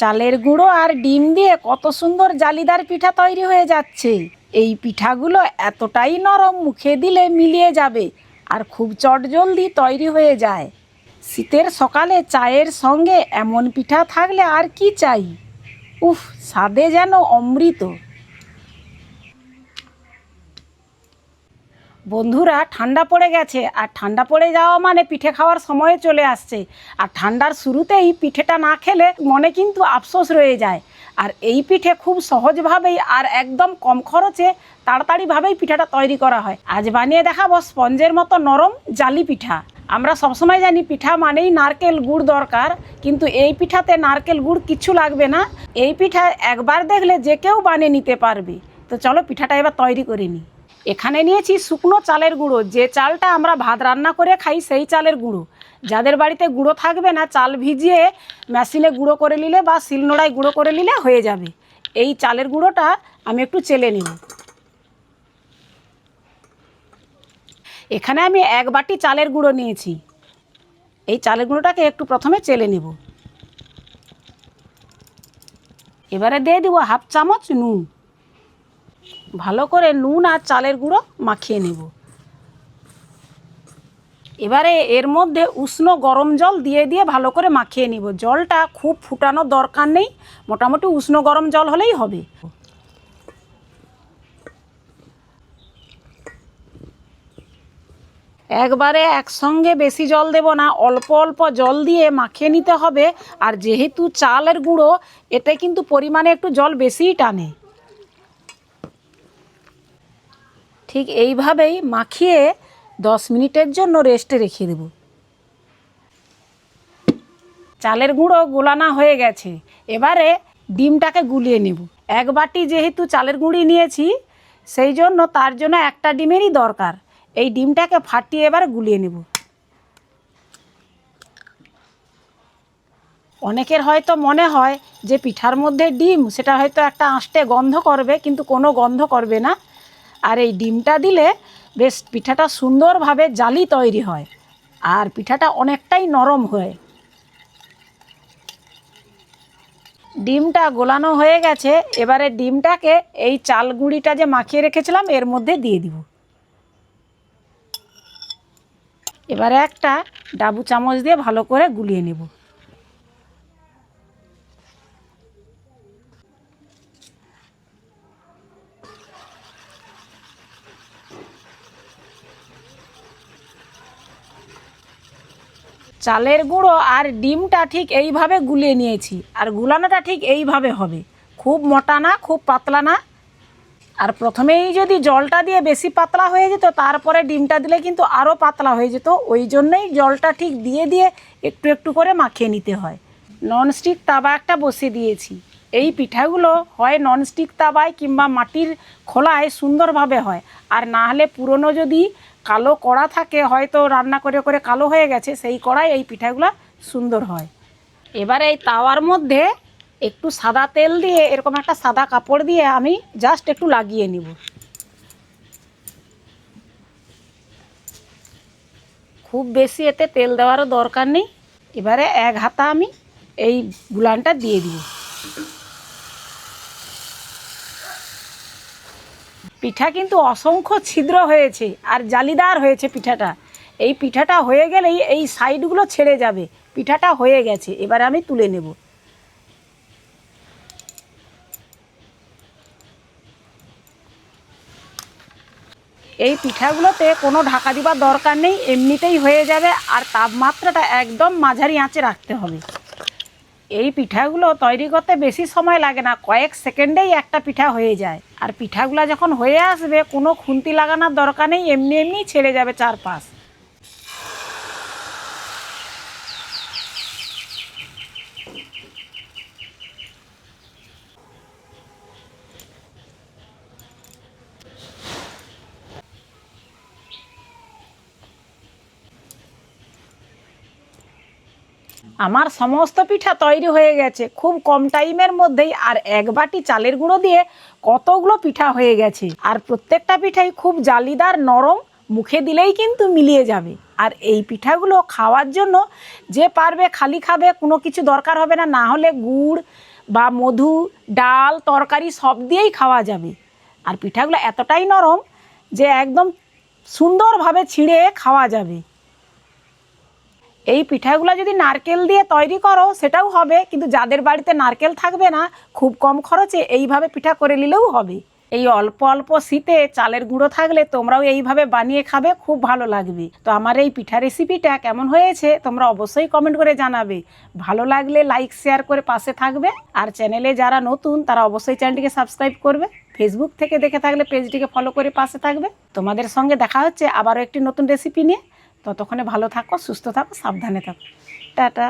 চালের গুঁড়ো আর ডিম দিয়ে কত সুন্দর জালিদার পিঠা তৈরি হয়ে যাচ্ছে। এই পিঠাগুলো এতটাই নরম মুখে দিলে মিলিয়ে যাবে আর খুব চটজলদি তৈরি হয়ে যায়। শীতের সকালে চায়ের সঙ্গে এমন পিঠা থাকলে আর কি চাই? উফ, স্বাদে যেন অমৃত। বন্ধুরা, ঠান্ডা পড়ে গেছে। আর ঠান্ডা পড়ে যাওয়া মানে পিঠে খাওয়ার সময় চলে আসছে। আর ঠান্ডার শুরুতেই পিঠেটা না খেলে মনে কিন্তু আফসোস রয়ে যায়। আর এই পিঠে খুব সহজভাবেই আর একদম কম খরচে তাড়াতাড়িভাবেই পিঠাটা তৈরি করা হয়। আজ বানিয়ে দেখাবো স্পঞ্জের মতো নরম, জালি পিঠা। আমরা সবসময় জানি পিঠা মানেই নারকেল গুড় দরকার, কিন্তু এই পিঠাতে নারকেল গুড় কিছু লাগবে না। এই পিঠা একবার দেখলে যে কেউ বানিয়ে নিতে পারবে। তো চলো পিঠাটা এবার তৈরি করে নিই। এখানে নিয়েছি শুকনো চালের গুঁড়ো। যে চালটা আমরা ভাত রান্না করে খাই, সেই চালের গুঁড়ো। যাদের বাড়িতে গুঁড়ো থাকবে না, চাল ভিজিয়ে মেশিনে গুঁড়ো করে নিলে বা শিলনোড়ায় গুঁড়ো করে নিলে হয়ে যাবে। এই চালের গুঁড়োটা আমি একটু চেলে নেব। এখানে আমি এক বাটি চালের গুঁড়ো নিয়েছি। এই চালের গুঁড়োটাকে একটু প্রথমে চেলে নেব। এবারে দিয়ে দেবো হাফ চামচ নুন। ভালো করে নুন আর চালের গুঁড়ো মাখিয়ে নেব। এবারে এর মধ্যে উষ্ণ গরম জল দিয়ে দিয়ে ভালো করে মাখিয়ে নিব। জলটা খুব ফুটানোর দরকার নেই, মোটামুটি উষ্ণ গরম জল হলেই হবে। একবারে একসঙ্গে বেশি জল দেব না, অল্প অল্প জল দিয়ে মাখিয়ে নিতে হবে। আর যেহেতু চালের গুঁড়ো, এতে কিন্তু পরিমাণে একটু জল বেশিই টানে। ঠিক এইভাবেই মাখিয়ে দশ মিনিটের জন্য রেস্টে রেখে দেব। চালের গুঁড়ো গোলানা হয়ে গেছে। এবারে ডিমটাকে গুলিয়ে নেব। এক বাটি যেহেতু চালের গুঁড়ি নিয়েছি, সেই জন্য তার জন্য একটা ডিমেরই দরকার। এই ডিমটাকে ফাটিয়ে এবার গুলিয়ে নেব। অনেকের হয়তো মনে হয় যে পিঠার মধ্যে ডিম, সেটা হয়তো একটা আঁশটে গন্ধ করবে, কিন্তু কোনো গন্ধ করবে না। আর এই ডিমটা দিলে বেশ পিঠাটা সুন্দরভাবে জালি তৈরি হয় আর পিঠাটা অনেকটাই নরম হয়। ডিমটা গোলানো হয়ে গেছে, এবারে ডিমটাকে এই চাল গুঁড়িটা যে মাখিয়ে রেখেছিলাম, এর মধ্যে দিয়ে দিব। এবারে একটা ডাবু চামচ দিয়ে ভালো করে গুলিয়ে নেব। চালের গুঁড়ো আর ডিমটা ঠিক এইভাবে গুলিয়ে নিয়েছি, আর গুলানোটা ঠিক এইভাবে হবে। খুব মোটা না, খুব পাতলা না। আর প্রথমেই যদি জলটা দিয়ে বেশি পাতলা হয়ে যেত, তারপরে ডিমটা দিলে কিন্তু আরও পাতলা হয়ে যেত। ওই জন্যই জলটা ঠিক দিয়ে দিয়ে একটু একটু করে মাখিয়ে নিতে হয়। ননস্টিক তাবা একটা বসিয়ে দিয়েছি। এই পিঠাগুলো হয় ননস্টিক তাবায় কিংবা মাটির খোলায় সুন্দরভাবে হয়। আর না হলে পুরনো যদি কালো কড়া থাকে, হয়তো রান্না করে করে কালো হয়ে গেছে, সেই কড়ায় এই পিঠাগুলো সুন্দর হয়। এবারে এই তাওয়ার মধ্যে একটু সাদা তেল দিয়ে, এরকম একটা সাদা কাপড় দিয়ে আমি জাস্ট একটু লাগিয়ে নিব। খুব বেশি এতে তেল দেওয়ারও দরকার নেই। এবারে এক হাতা আমি এই গুলানটা দিয়ে দিব। পিঠা কিন্তু অসংখ্য ছিদ্র হয়েছে আর জালিদার হয়েছে পিঠাটা। এই পিঠাটা হয়ে গেলেই এই সাইডগুলো ছেড়ে যাবে। পিঠাটা হয়ে গেছে, এবার আমি তুলে নেব। এই পিঠাগুলোতে কোনো ঢাকা দিবার দরকার নেই, এমনিতেই হয়ে যাবে আর তাপমাত্রাটা একদম মাঝারি আঁচে রাখতে হবে। এই পিঠাগুলো তৈরি করতে বেশি সময় লাগে না, কয়েক সেকেন্ডেই একটা পিঠা হয়ে যায়। আর পিঠাগুলো যখন হয়ে আসবে, কোনো খুন্তি লাগানোর দরকার নেই, এমনি এমনি ছেড়ে যাবে চারপাশ। আমার সমস্ত পিঠা তৈরি হয়ে গেছে। খুব কম টাইমের মধ্যেই আর এক বাটি চালের গুঁড়ো দিয়ে কতগুলো পিঠা হয়ে গেছে। আর প্রত্যেকটা পিঠাই খুব জালিদার, নরম, মুখে দিলেই কিন্তু মিলিয়ে যাবে। আর এই পিঠাগুলো খাওয়ার জন্য যে পারবে খালি খাবে, কোনো কিছু দরকার হবে না। না হলে গুড় বা মধু, ডাল, তরকারি সব দিয়েই খাওয়া যাবে। আর পিঠাগুলো এতটাই নরম যে একদম সুন্দরভাবে ছিঁড়ে খাওয়া যাবে। এই পিঠাগুলো যদি নারকেল দিয়ে তৈরি করো, সেটাও হবে। কিন্তু যাদের বাড়িতে নারকেল থাকবে না, খুব কম খরচে এইভাবে পিঠা করে নিলেও হবে। এই অল্প অল্প শীতে চালের গুঁড়ো থাকলে তোমরাও এইভাবে বানিয়ে খাবে, খুব ভালো লাগবে। তো আমার এই পিঠা রেসিপিটা কেমন হয়েছে, তোমরা অবশ্যই কমেন্ট করে জানাবে। ভালো লাগলে লাইক, শেয়ার করে পাশে থাকবে। আর চ্যানেলে যারা নতুন, তারা অবশ্যই চ্যানেলটিকে সাবস্ক্রাইব করবে। ফেসবুক থেকে দেখে থাকলে পেজটিকে ফলো করে পাশে থাকবে। তোমাদের সঙ্গে দেখা হচ্ছে আবারও একটি নতুন রেসিপি নিয়ে। ততক্ষণে ভালো থাকো সুস্থ থাকো সাবধানে থাকো। টাটা।